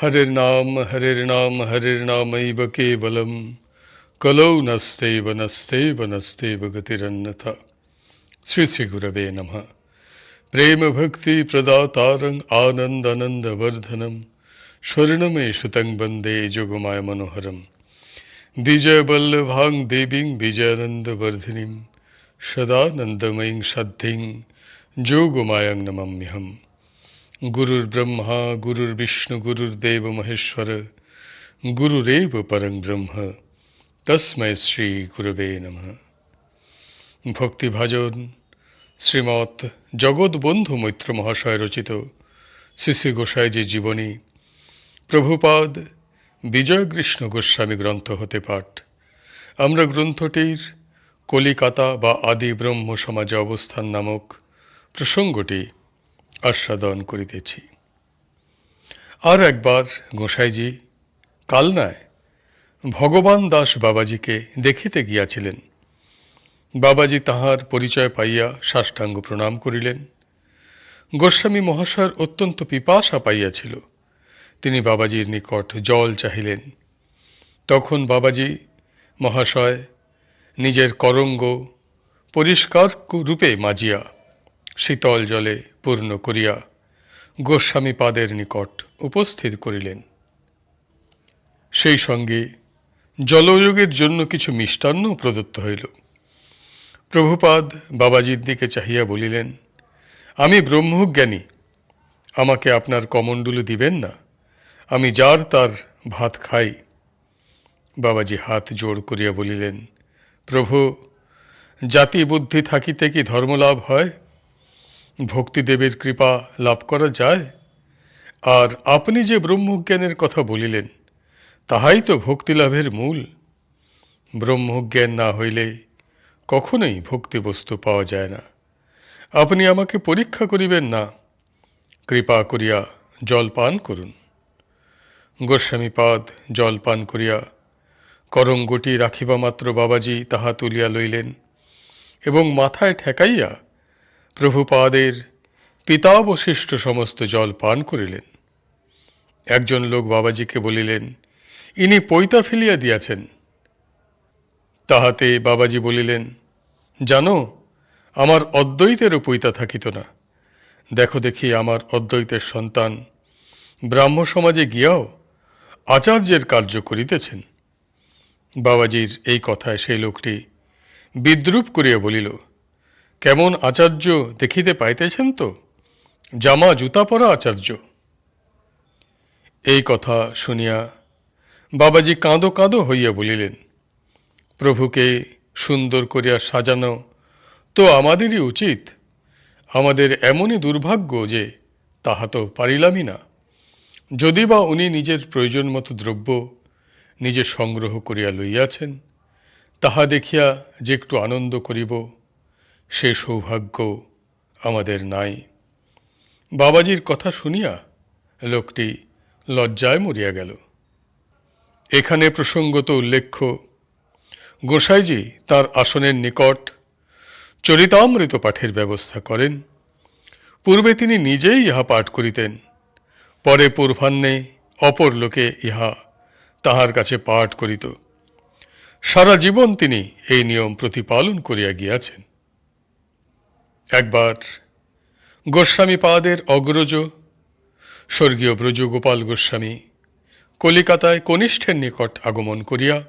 হরের নাম হরের নাম, হরের নামৈব কেবলম। কলৌ নস্তেব নস্তেব নস্তেব গতিরন্যথা শ্রী শ্রী গুরবে নমঃ। প্রেম ভক্তি প্রদাতারং আনন্দ আনন্দ বর্ধনম স্বর্ণমে সুতং বন্দে যোগমায় মনোহরম। বিজয় বল্লভাং দেবীং বিজয়ানন্দ বর্ধিনীম সদানন্দময়ীং সাধ্যিং যোগমায়ং নমাম্যহম। গুরুর ব্রহ্মা, গুরুর বিষ্ণু, গুরুর দেব মহেশ্বর, গুরুরেব পরং ব্রহ্ম, তস্মৈ শ্রী গুরবে নমঃ। ভক্তিভাজন শ্রীমৎ জগৎবন্ধু মৈত্র মহাশয় রচিত শ্রী গোসাইজির জীবনী, প্রভুপাদ বিজয়কৃষ্ণ গোস্বামী গ্রন্থ হতে পাঠ। আমরা গ্রন্থটির কলিকাতা বা আদি ব্রহ্ম সমাজে অবস্থান নামক প্রসঙ্গটি আস্বাদন করিতেছি। আর একবার গোসাইজি কালনায় ভগবান দাস বাবাজিকে দেখিতে গিয়াছিলেন। বাবাজি তাহার পরিচয় পাইয়া সাষ্টাঙ্গ প্রণাম করিলেন। গোস্বামী মহাশয়ের অত্যন্ত পিপাসা পাইয়াছিল। তিনি বাবাজির নিকট জল চাহিলেন। তখন বাবাজি, মহাশয়, নিজের করঙ্গ পরিষ্কার রূপে মাজিয়া শীতল জলে পূর্ণ করিয়া গোস্বামী পাদের নিকট উপস্থিত করিলেন। সেই সঙ্গে জলযোগের জন্য কিছু মিষ্টান্ন প্রদত্ত হইল। প্রভুপাদ বাবাজির দিকে চাহিয়া বলিলেন, আমি ব্রহ্মজ্ঞানী, আমাকে আপনার কমণ্ডলু দিবেন না, আমি যার তার ভাত খাই। বাবাজি হাত জোড় করিয়া বলিলেন, প্রভু জাতি বুদ্ধি থাকিতে কি ধর্মলাভ হয়? ভক্তিদেবের কৃপা লাভ করা যায়? আর আপনি যে ব্রহ্মজ্ঞানের কথা বলিলেন, তাহাই তো ভক্তিলাভের মূল। ব্রহ্মজ্ঞান না হইলে কখনোই ভক্তি বস্তু পাওয়া যায় না। আপনি আমাকে পরীক্ষা করিবেন না। কৃপা করিয়া জল পান করুন। গোস্বামী পাদ জল পান করিয়া করঙ্গটি রাখিবা মাত্র বাবাজি তাহা তুলিয়া লইলেন এবং মাথায় ঠেকাইয়া প্রভুপাদের পিতাবশিষ্ট সমস্ত জল পান করিলেন। একজন লোক বাবাজিকে বলিলেন, ইনি পৈতা ফেলিয়া দিয়াছেন। তাহাতে বাবাজি বলিলেন, জানো, আমার অদ্বৈতেরও পৈতা থাকিত না। দেখো দেখি আমার অদ্বৈতের সন্তান ব্রাহ্ম সমাজে গিয়াও আচার্যের কার্য করিতেছেন। বাবাজির এই কথায় সেই লোকটি বিদ্রুপ করিয়া বলিল কেমন আচার্য দেখিতে পাইতেছেন তো? জামা জুতা পরা আচার্য। এই কথা শুনিয়া বাবাজি কাঁদো কাঁদো হইয়া বলিলেন, প্রভুকে সুন্দর করিয়া সাজানো তো আমাদেরই উচিত। আমাদের এমনই দুর্ভাগ্য যে তাহা তো পারিলামই না। যদি বা উনি নিজের প্রয়োজন মতো দ্রব্য নিজে সংগ্রহ করিয়া লইয়াছেন, তাহা দেখিয়া যে একটু আনন্দ করিব সে সৌভাগ্য আমাদের নাই। বাবাজির কথা শুনিয়া লোকটি লজ্জায় মরিয়া গেল। এখানে প্রসঙ্গত উল্লেখ্য, গোসাইজি তার আসনের নিকট চরিতামৃত পাঠের ব্যবস্থা করেন। পূর্বে তিনি নিজেই ইহা পাঠ করিতেন, পরে পূর্বাহ্নে অপর লোকে ইহা তাহার কাছে পাঠ করিত। সারা জীবন তিনি এই নিয়ম প্রতিপালন করিয়া গিয়াছেন। একবার গোস্বামী পাদের অগ্রজ, স্বর্গীয় ব্রজ গোপাল গোস্বামী কলিকাতায় কনিষ্ঠের নিকট আগমন করিয়া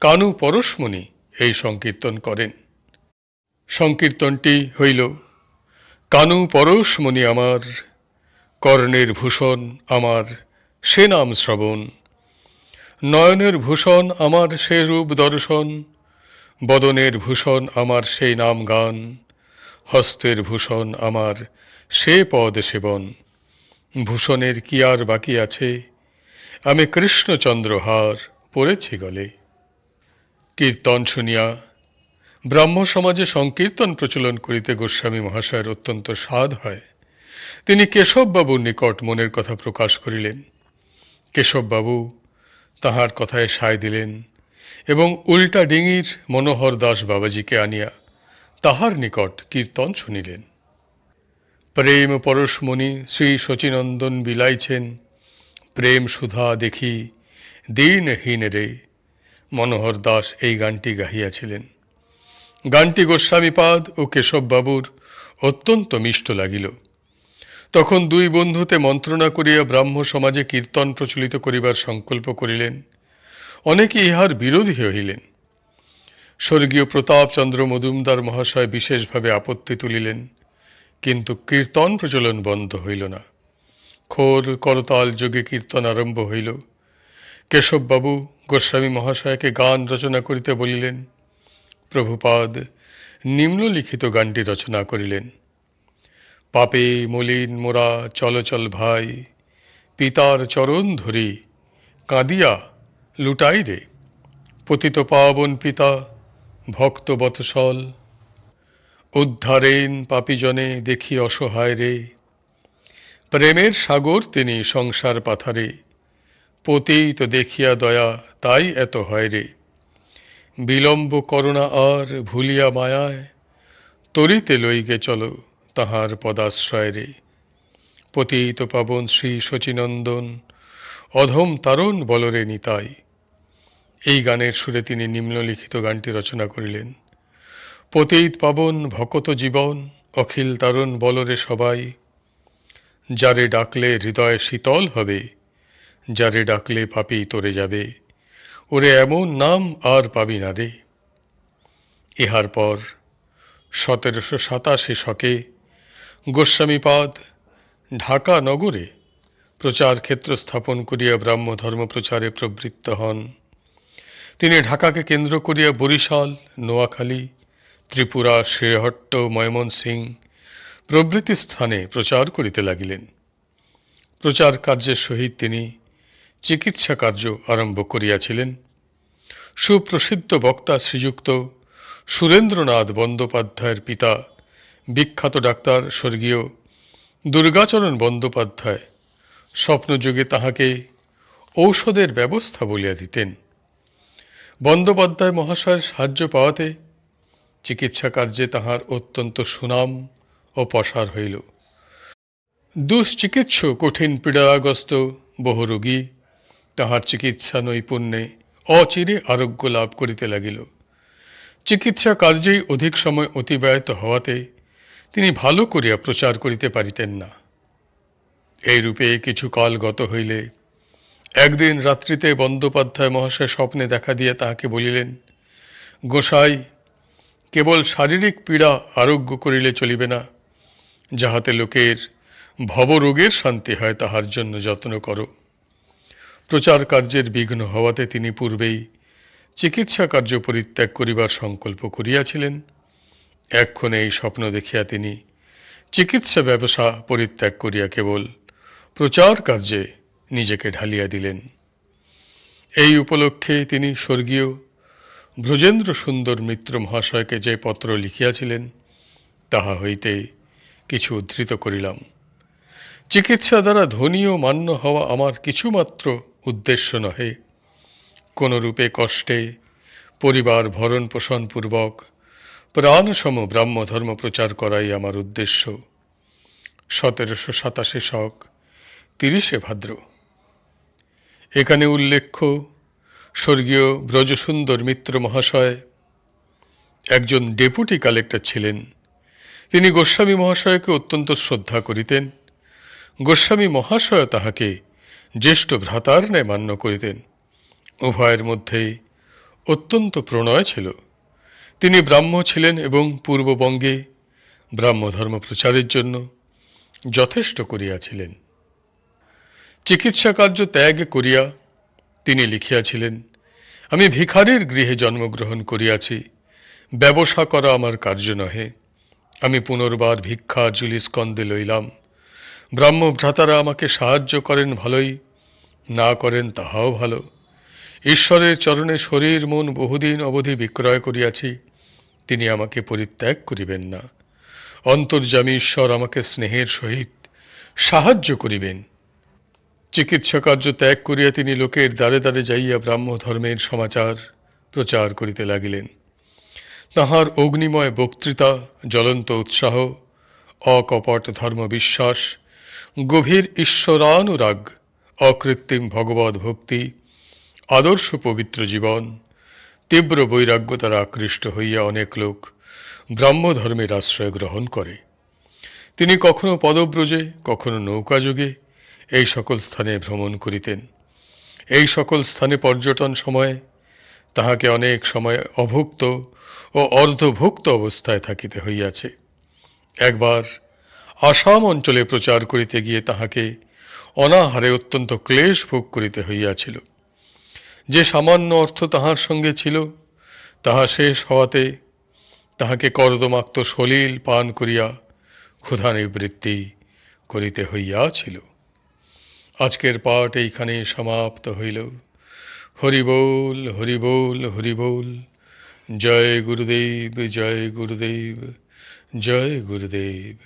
কানু পরশমণি এই সংকীর্তন করেন। সংকীর্তনটি হইল, কানু পরশমণি আমার, কর্ণের ভূষণ আমার সে নাম শ্রবণ। নয়নের ভূষণ আমার সে রূপ দর্শন, বদনের ভূষণ আমার সেই নাম গান। হস্তের ভূষণ আমার, সে পদ সেবন। ভূষণের কি আর বাকি আছে? আমি কৃষ্ণচন্দ্রহার পড়েছি গলে। কীর্তন শুনিয়া ব্রাহ্ম সমাজে সংকীর্তন প্রচলন করিতে গোস্বামী মহাশয়ের অত্যন্ত স্বাদ হয়। তিনি কেশববাবুর নিকট মনের কথা প্রকাশ করিলেন। কেশববাবু তাহার কথায় সায় দিলেন এবং উল্টা ডিঙির মনোহর দাস বাবাজিকে আনিয়া তাহার নিকট কীর্তন শুনিলেন। প্রেম পরশমণি শ্রী শচীনন্দন বিলাইছেন, প্রেম সুধা দেখি দিনহীন রে, মনোহর দাস এই গানটি গাহিয়াছিলেন। গানটি গোস্বামীপাদ ও কেশববাবুর অত্যন্ত মিষ্ট লাগিল। তখন দুই বন্ধুতে মন্ত্রণা করিয়া ব্রাহ্ম সমাজে কীর্তন প্রচলিত করিবার সংকল্প করিলেন। অনেকে ইহার বিরোধী হইলেন। স্বর্গীয় প্রতাপচন্দ্র মজুমদার মহাশয় বিশেষভাবে আপত্তি তুলিলেন, কিন্তু কীর্তন প্রচলন বন্ধ হইল না। খোর করতাল যোগে কীর্তন আরম্ভ হইল। কেশববাবু গোস্বামী মহাশয়কে গান রচনা করিতে বলিলেন। প্রভুপাদ নিম্নলিখিত গানটি রচনা করিলেন। পাপে মলিন মোরা চলচল ভাই, পিতার চরণ ধরি, কাঁদিয়া লুটাই রে। পতিত পাবন পিতা ভক্ত বৎসল উদ্ধারেন পাপিজনে দেখি অসহায় রে। প্রেমের সাগর তিনি সংসার পাথারে। পতিত দেখিয়া দয়া তাই এত হয় রে। বিলম্ব করোনা আর ভুলিয়া মায়ায় তরিতে লইগে চলো তাহার পদাশ্রয় রে। পতিত পাবন শ্রী শচীনন্দন অধম তারণ বলরে নিতাই এই গানের সুরে তিনি নিম্নলিখিত গানটি রচনা করিলেন। পতিত পাবন, ভকত জীবন, অখিল তারণ বলরে সবাই। যারে ডাকলে হৃদয় শীতল হবে, যারে ডাকলে পাপি তরে যাবে, ওরে এমন নাম আর পাবি না রে। ইহার পর সতেরোশো সাতাশি শকে গোস্বামীপাদ ঢাকা নগরে প্রচার ক্ষেত্র স্থাপন করিয়া ব্রাহ্ম ধর্ম প্রচারে প্রবৃত্ত হন। তিনি ঢাকাকে কেন্দ্র করিয়া বরিশাল, নোয়াখালী, ত্রিপুরা, শ্রীহট্ট ময়মনসিং প্রভৃতি স্থানে প্রচার করিতে লাগিলেন। প্রচার কার্যের সহিত তিনি চিকিৎসা কার্য আরম্ভ করিয়াছিলেন। সুপ্রসিদ্ধ বক্তা শ্রীযুক্ত সুরেন্দ্রনাথ বন্দ্যোপাধ্যায়ের পিতা, বিখ্যাত ডাক্তার স্বর্গীয় দুর্গাচরণ বন্দ্যোপাধ্যায় স্বপ্নযুগে তাহাকে ঔষধের ব্যবস্থা বলিয়া দিতেন। বন্দ্যোপাধ্যায় মহাশয়ের সাহায্য পাওয়াতে চিকিৎসা কার্যে তাহার অত্যন্ত সুনাম ও প্রসার হইল। দুশ্চিকিৎস কঠিন পীড়াগ্রস্ত, বহু রোগী তাহার চিকিৎসা নৈপুণ্যে অচিরে আরোগ্য লাভ করিতে লাগিল। চিকিৎসা কার্যেই অধিক সময় অতিবাহিত হওয়াতে তিনি ভালো করিয়া প্রচার করিতে পারিতেন না। এইরূপে কিছু কাল গত হইলে একদিন রাত্রিতে বন্দ্যোপাধ্যায় মহাশয় স্বপ্নে দেখা দিয়ে তাহাকে বলিলেন, গোসাই, কেবল শারীরিক পীড়া আরোগ্য করিলে চলিবে না। যাহাতে লোকের ভবরোগের শান্তি হয়, তাহার জন্য যত্ন করো। প্রচার কার্যের বিঘ্ন হওয়াতে তিনি পূর্বেই চিকিৎসা কার্য পরিত্যাগ করিবার সংকল্প করিয়াছিলেন। এক্ষণে এই স্বপ্ন দেখিয়া তিনি চিকিৎসা ব্যবসা পরিত্যাগ করিয়া কেবল প্রচার কার্যে নিজেকে ঢালিয়া দিলেন। এই উপলক্ষে তিনি স্বর্গীয় ব্রজেন্দ্র সুন্দর মিত্র মহাশয়কে যে পত্র লিখিয়াছিলেন, তাহা হইতে কিছু উদ্ধৃত করিলাম। চিকিৎসা দ্বারা ধনী ও মান্য হওয়া আমার কিছুমাত্র উদ্দেশ্য নহে। কোনরূপে কষ্টে পরিবার ভরণ পোষণপূর্বক প্রাণসম ব্রাহ্মধর্ম প্রচার করাই আমার উদ্দেশ্য। সতেরোশো সাতাশি শক, তিরিশে ভাদ্র। এখানে উল্লেখ্য, স্বর্গীয় ব্রজসুন্দর মিত্র মহাশয়। একজন ডেপুটি কালেক্টর ছিলেন। তিনি গোস্বামী মহাশয়কে অত্যন্ত শ্রদ্ধা করিতেন। গোস্বামী মহাশয় তাহাকে জ্যেষ্ঠ ভ্রাতার ন্যায় মান্য করিতেন। উভয়ের মধ্যেই অত্যন্ত প্রণয় ছিল। তিনি ব্রাহ্ম ছিলেন এবং পূর্ববঙ্গে ব্রাহ্ম ধর্ম প্রচারের জন্য যথেষ্ট করিয়াছিলেন। চিকিৎসা কার্য ত্যাগ করিয়া তিনি লিখিয়াছিলেন, আমি ভিখারির গৃহে জন্মগ্রহণ করিয়াছি। ব্যবসা করা আমার কার্য নহে। আমি পুনর্বার ভিক্ষা জুলি স্কন্দে লইলাম। ব্রাহ্ম ভ্রাতারা আমাকে সাহায্য করেন ভালোই, না করেন তাহাও ভালো। ঈশ্বরের চরণে শরীর, মন বহুদিন অবধি বিক্রয় করিয়াছি। তিনি আমাকে পরিত্যাগ করিবেন না। অন্তর্যামী ঈশ্বর আমাকে স্নেহের সহিত সাহায্য করিবেন। চিকিৎসা কার্য ত্যাগ করিয়া তিনি লোকের দ্বারে দ্বারে যাইয়া ব্রাহ্ম ধর্মের সমাচার প্রচার করিতে লাগিলেন। তাহার অগ্নিময় বক্তৃতা, জ্বলন্ত উৎসাহ, অকপট ধর্ম বিশ্বাস গভীর ঈশ্বরানুরাগ, অকৃত্রিম ভগবত ভক্তি, আদর্শ পবিত্র জীবন, তীব্র বৈরাগ্য দ্বারা আকৃষ্ট হইয়া অনেক লোক ব্রাহ্মধর্মের আশ্রয় গ্রহণ করে। তিনি কখনো পদব্রজে, কখনো নৌকাযোগে এই সকল স্থানে ভ্রমণ করিতেন। এই সকল স্থানে পর্যটন সময়ে তাহাকে অনেক সময় অভুক্ত ও অর্ধভুক্ত অবস্থায় থাকিতে হইয়াছে। একবার আসাম অঞ্চলে প্রচার করিতে গিয়ে তাহাকে অনাহারে অত্যন্ত ক্লেশ ভোগ করিতে হইয়াছিল। যে সামান্য অর্থ তাহার সঙ্গে ছিল, তাহা শেষ হওয়াতে তাহাকে কর্দমাক্ত সলিল পান করিয়া ক্ষুধা নিবৃত্তি করিতে হইয়াছিল। আজকের পাঠ এইখানে সমাপ্ত হইল। হরিবোল হরিবোল হরিবোল জয় গুরুদেব জয় গুরুদেব জয় গুরুদেব।